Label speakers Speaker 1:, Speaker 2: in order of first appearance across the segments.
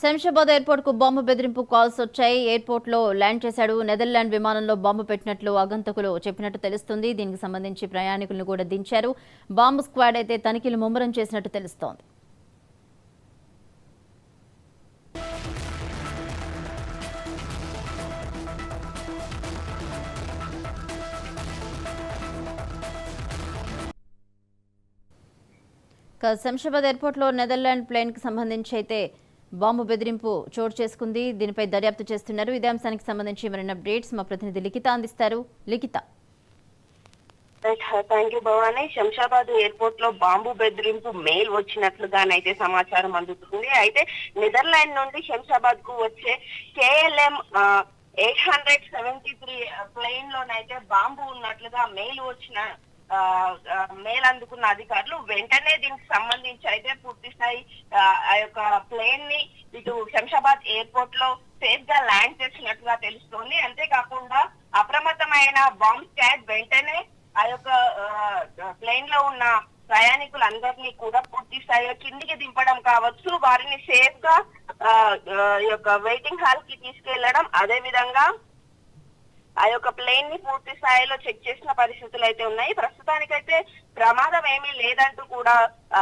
Speaker 1: శంషాబాద్ ఎయిర్పోర్ట్కు బాంబు బెదిరింపు కాల్స్ వచ్చాయి. ఎయిర్పోర్ట్లో ల్యాండ్ చేశాడు. నెదర్లాండ్ విమానంలో బాంబు పెట్టినట్లు ఆగంతకులు చెప్పినట్టు తెలుస్తుంది. దీనికి సంబంధించి ప్రయాణికులను కూడా దించారు. బాంబు స్క్వాడ్ అయితే తనిఖీలు ముమ్మరం చేసినట్టు తెలుస్తోంది. శంషాబాద్ ఎయిర్పోర్ట్లో నెదర్లాండ్ ప్లేన్కి సంబంధించి అయితే బాంబు బెదిరింపు చోటు చేసుకుంది. దీనిపై దర్యాప్తు చేస్తున్నారు. ఇదే అంశానికి సంబంధించి మరిన్ని అప్డేట్స్ మా ప్రతినిధి లిఖిత అందిస్తారు. లిఖిత.
Speaker 2: Thank you Bhavani. శంషాబాద్ ఎయిర్పోర్ట్లో బాంబు బెదిరింపు మెయిల్ వచ్చినట్లుగానైతే సమాచారం అందుతుంది. అయితే నెదర్లాండ్ నుండి శంషాబాద్కు వచ్చే KLM eight hundred seventy three plane లోనైతే bomb ఉన్నట్లుగా మెయిల్ వచ్చిన ఆ, అందుకున్న అధికారులు వెంటనే దీనికి సంబంధించి అయితే పూర్తి స్థాయి ఆ, యొక్క ప్లేన్ని ఇటు శంషాబాద్ ఎయిర్పోర్ట్లో సేఫ్గా ల్యాండ్ చేసినట్లుగా తెలుస్తోంది. అంతేకాకుండా అప్రమత్తమైన బాంబ్ స్క్వాడ్ వెంటనే ఆ యొక్క ప్లేన్లో ఉన్న ప్రయాణికులందరినీ కూడా పూర్తి స్థాయిలో కిందికి దింపడం కావచ్చు. వారిని సేఫ్గా ఆ, ఆ, ఈ యొక్క వెయిటింగ్ హాల్కి తీసుకెళ్ళడం అదే విధంగా ఆ యొక్క ప్లేన్ని పూర్తి స్థాయిలో చెక్ చేసిన పరిస్థితులు అయితే ఉన్నాయి. ప్రస్తుతానికైతే ప్రమాదం ఏమీ లేదంటూ కూడా ఆ,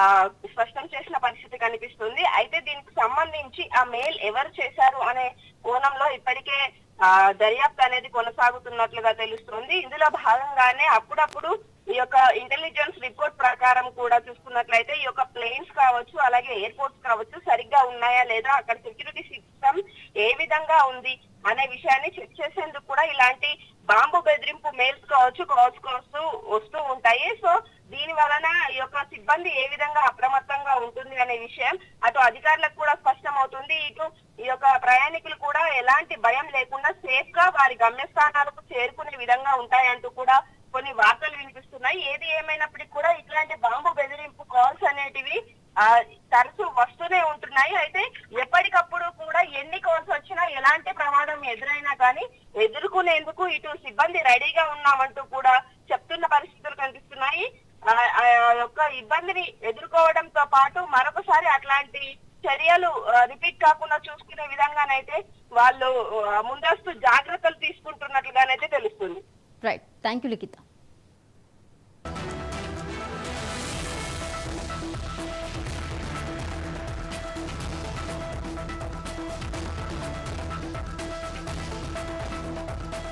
Speaker 2: స్పష్టం చేసిన పరిస్థితి కనిపిస్తుంది. అయితే దీనికి సంబంధించి ఆ మెయిల్ ఎవరు చేశారు అనే కోణంలో ఇప్పటికే ఆ, దర్యాప్తు అనేది కొనసాగుతున్నట్లుగా తెలుస్తుంది. ఇందులో భాగంగానే అప్పుడప్పుడు ఈ యొక్క ఇంటెలిజెన్స్ రిపోర్ట్ ప్రకారం కూడా చూసుకున్నట్లయితే ఈ యొక్క ప్లేన్స్ కావచ్చు అలాగే ఎయిర్పోర్ట్స్ కావచ్చు సరిగ్గా ఉన్నాయా లేదా అక్కడ సెక్యూరిటీ సిస్టమ్ ఏ విధంగా ఉంది అనే విషయాన్ని చెక్ చేసేందుకు కూడా ఇలాంటి బాంబు బెదిరింపు మెయిల్స్ కావచ్చు కాల్స్ కావచ్చు వస్తూ ఉంటాయి. సో దీని వలన ఈ యొక్క సిబ్బంది ఏ విధంగా అప్రమత్తంగా ఉంటుంది అనే విషయం అటు అధికారులకు కూడా స్పష్టం అవుతుంది ఇటు ఈ యొక్క ప్రయాణికులు కూడా ఎలాంటి భయం లేకుండా సేఫ్గా వారి గమ్యస్థానాలకు చేరుకునే విధంగా ఉంటాయంటూ కూడా కొన్ని వార్తలు వినిపిస్తున్నాయి. ఏది ఏమైనప్పటికీ కూడా ఇట్లాంటి బాంబు బెదిరింపు కాల్స్ అనేటివి ఆ, తరచూ వస్తూనే ఉంటున్నాయి. అయితే ఎప్పటికప్పుడు కూడా ఎన్ని కాల్స్ వచ్చినా ఎలాంటి ప్రమాదం ఎదురైనా కానీ ఎదుర్కొనేందుకు ఇటు సిబ్బంది రెడీగా ఉన్నామంటూ కూడా చెప్తున్న పరిస్థితులు కనిపిస్తున్నాయి. ఆ యొక్క ఇబ్బందిని ఎదుర్కోవడంతో పాటు మరొకసారి అట్లాంటి చర్యలు రిపీట్ కాకుండా చూసుకునే విధంగానైతే వాళ్ళు ముందస్తు జాగ్రత్తలు తీసుకుంటున్నట్లుగానైతే తెలుస్తుంది.
Speaker 1: Right thank you Likhita